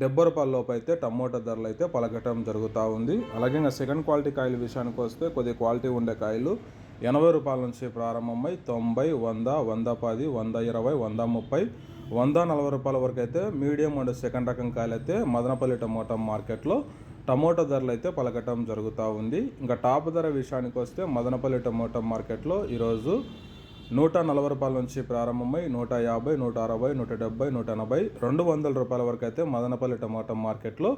డెబ్బై రూపాయల లోపు అయితే టమోటా ధరలు అయితే పలకటం జరుగుతూ ఉంది. అలాగే ఇంకా సెకండ్ క్వాలిటీ కాయల విషయానికి వస్తే కొద్ది క్వాలిటీ ఉండే కాయలు ఎనభై రూపాయల నుంచి ప్రారంభమై తొంభై వంద వంద పది వంద ఇరవై వంద ముప్పై వంద నలభై రూపాయల వరకు అయితే మీడియం అండ్ సెకండ్ రకం కాయలు అయితే మదనపల్లి టమోటా మార్కెట్లో టమోటా ధరలు అయితే పలకటం జరుగుతూ ఉంది. ఇంకా టాప్ ధర విషయానికి వస్తే మదనపల్లి టమోటా మార్కెట్లో ఈరోజు నూట నలభై రూపాయల నుంచి ప్రారంభమై నూట యాభై నూట అరవై నూట డెబ్బై నూట ఎనభై రెండు వందల రూపాయల వరకు అయితే మదనపల్లి టమాటా మార్కెట్లో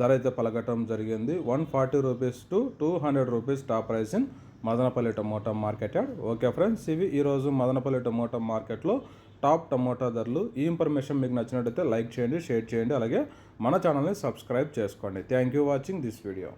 ధర అయితే పలకటం జరిగింది. One forty rupees to two hundred rupees top price in Madanapalli tomato market yard okay friends ఇవి ఈరోజు మదనపల్లి టమోటా మార్కెట్లో టాప్ టమోటా ధరలు. ఈ ఇన్ఫర్మేషన్ మీకు నచ్చినట్టయితే లైక్ చేయండి షేర్ చేయండి అలాగే మన ఛానల్ని సబ్స్క్రైబ్ చేసుకోండి. Thank you watching this video.